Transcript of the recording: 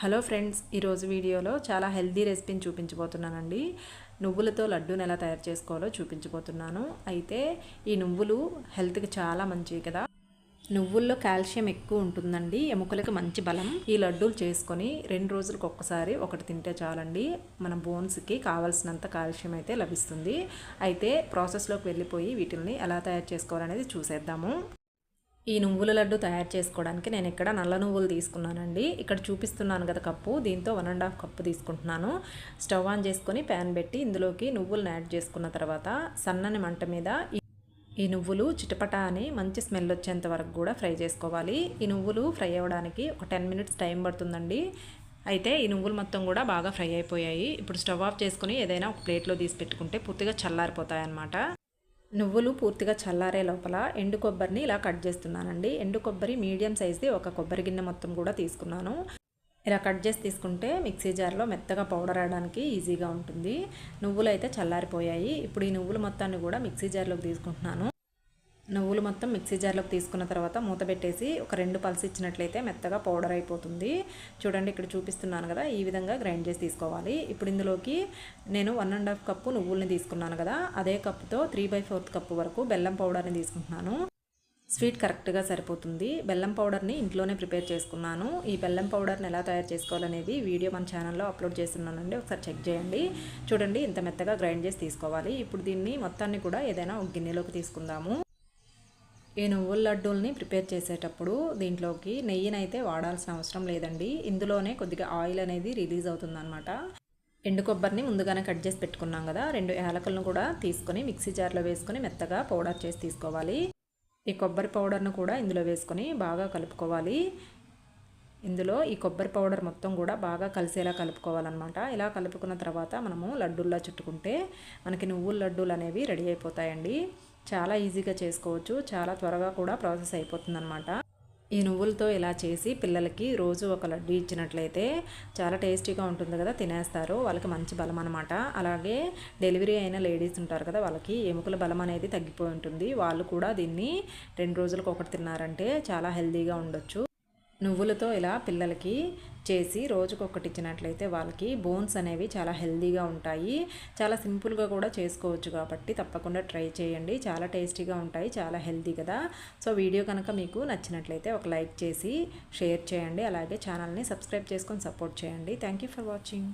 Hello friends ఈరోజు వీడియోలో చాలా హెల్దీ రెసిపీని చూపించబోతున్నానండి. నువ్వులతో లడ్డూని ఎలా తయారు చేసుకోవాలో చూపించబోతున్నాను. అయితే ఈ నువ్వులు హెల్త్కి చాలా మంచివి కదా. నువ్వుల్లో కాల్షియం ఎక్కువ ఉంటుందండి ఎముకలకు మంచి బలం. ఈ లడ్డూలు చేసుకొని రెండు రోజులకు ఒక్కసారి ఒకటి తింటే చాలండి. మన బోన్స్కి కావాల్సినంత కాల్షియం అయితే లభిస్తుంది. అయితే ప్రాసెస్లోకి వెళ్ళిపోయి వీటిల్ని ఎలా తయారు చేసుకోవాలనేది చూసేద్దాము. ఈ నువ్వుల లడ్డు తయారు చేసుకోవడానికి నేను ఇక్కడ నల్ల నువ్వులు తీసుకున్నానండి. ఇక్కడ చూపిస్తున్నాను కదా కప్పు. దీంతో వన్ అండ్ హాఫ్ కప్పు తీసుకుంటున్నాను. స్టవ్ ఆన్ చేసుకొని ప్యాన్ పెట్టి ఇందులోకి నువ్వులను యాడ్ చేసుకున్న తర్వాత సన్నని మంట మీద ఈ నువ్వులు చిటపట అని మంచి స్మెల్ వచ్చేంత వరకు కూడా ఫ్రై చేసుకోవాలి. ఈ నువ్వులు ఫ్రై అవ్వడానికి ఒక టెన్ మినిట్స్ టైం పడుతుందండి. అయితే ఈ నువ్వులు మొత్తం కూడా బాగా ఫ్రై అయిపోయాయి. ఇప్పుడు స్టవ్ ఆఫ్ చేసుకుని ఏదైనా ఒక ప్లేట్లో తీసి పెట్టుకుంటే పూర్తిగా చల్లారిపోతాయి అన్నమాట నువ్వులు పూర్తిగా చల్లారే లోపల ఎండు కొబ్బరిని ఇలా కట్ చేస్తున్నానండి. ఎండు కొబ్బరి మీడియం సైజ్ది ఒక కొబ్బరి గిన్నె మొత్తం కూడా తీసుకున్నాను. ఇలా కట్ చేసి తీసుకుంటే మిక్సీ జార్లో మెత్తగా పౌడర్ రావడానికి ఈజీగా ఉంటుంది. నువ్వులు అయితే చల్లారిపోయాయి. ఇప్పుడు ఈ నువ్వుల మొత్తాన్ని కూడా మిక్సీ జార్లోకి తీసుకుంటున్నాను. నువ్వులు మొత్తం మిక్సీ జార్లోకి తీసుకున్న తర్వాత మూత పెట్టేసి ఒక రెండు పల్స్ ఇచ్చినట్లయితే మెత్తగా పౌడర్ అయిపోతుంది. చూడండి ఇక్కడ చూపిస్తున్నాను కదా ఈ విధంగా గ్రైండ్ చేసి తీసుకోవాలి. ఇప్పుడు ఇందులోకి నేను వన్ అండ్ హాఫ్ కప్పు నువ్వుల్ని తీసుకున్నాను కదా అదే కప్పుతో త్రీ బై ఫోర్త్ కప్పు వరకు బెల్లం పౌడర్ని తీసుకుంటున్నాను. స్వీట్ కరెక్ట్గా సరిపోతుంది. బెల్లం పౌడర్ని ఇంట్లోనే ప్రిపేర్ చేసుకున్నాను. ఈ బెల్లం పౌడర్ని ఎలా తయారు చేసుకోవాలనేది వీడియో మన ఛానల్లో అప్లోడ్ చేస్తున్నానండి. ఒకసారి చెక్ చేయండి. చూడండి ఇంత మెత్తగా గ్రైండ్ చేసి తీసుకోవాలి. ఇప్పుడు దీన్ని మొత్తాన్ని కూడా ఏదైనా ఒక గిన్నెలోకి తీసుకుందాము. ఈ నువ్వుల లడ్డూల్ని ప్రిపేర్ చేసేటప్పుడు దీంట్లోకి నెయ్యినైతే వాడాల్సిన అవసరం లేదండి. ఇందులోనే కొద్దిగా ఆయిల్ అనేది రిలీజ్ అవుతుందన్నమాట. ఎండు కొబ్బరిని ముందుగానే కట్ చేసి పెట్టుకున్నాం కదా. రెండు యాలకులను కూడా తీసుకొని మిక్సీ జార్లో వేసుకొని మెత్తగా పౌడర్ చేసి తీసుకోవాలి. ఈ కొబ్బరి పౌడర్ను కూడా ఇందులో వేసుకొని బాగా కలుపుకోవాలి. ఇందులో ఈ కొబ్బరి పౌడర్ మొత్తం కూడా బాగా కలిసేలా కలుపుకోవాలన్నమాట. ఇలా కలుపుకున్న తర్వాత మనము లడ్డూల్లా చుట్టుకుంటే మనకి నువ్వుల లడ్డూలు అనేవి రెడీ అయిపోతాయండి. చాలా ఈజీగా చేసుకోవచ్చు. చాలా త్వరగా కూడా ప్రాసెస్ అయిపోతుందన్నమాట. ఈ నువ్వులతో ఇలా చేసి పిల్లలకి రోజు ఒక లడ్డు ఇచ్చినట్లయితే చాలా టేస్టీగా ఉంటుంది కదా తినేస్తారు. వాళ్ళకి మంచి బలం అనమాట అలాగే డెలివరీ అయిన లేడీస్ ఉంటారు కదా వాళ్ళకి ఎముకల బలం అనేది తగ్గిపోయి ఉంటుంది. వాళ్ళు కూడా దీన్ని రెండు రోజులకు ఒకటి తిన్నారంటే చాలా హెల్తీగా ఉండొచ్చు. నువ్వులతో ఇలా పిల్లలకి చేసి రోజుకొకటి ఇచ్చినట్లయితే వాళ్ళకి బోన్స్ అనేవి చాలా హెల్దీగా ఉంటాయి. చాలా సింపుల్గా కూడా చేసుకోవచ్చు కాబట్టి తప్పకుండా ట్రై చేయండి. చాలా టేస్టీగా ఉంటాయి చాలా హెల్దీ కదా. సో వీడియో కనుక మీకు నచ్చినట్లయితే ఒక లైక్ చేసి షేర్ చేయండి. అలాగే ఛానల్ని సబ్స్క్రైబ్ చేసుకొని సపోర్ట్ చేయండి. Thank you for watching.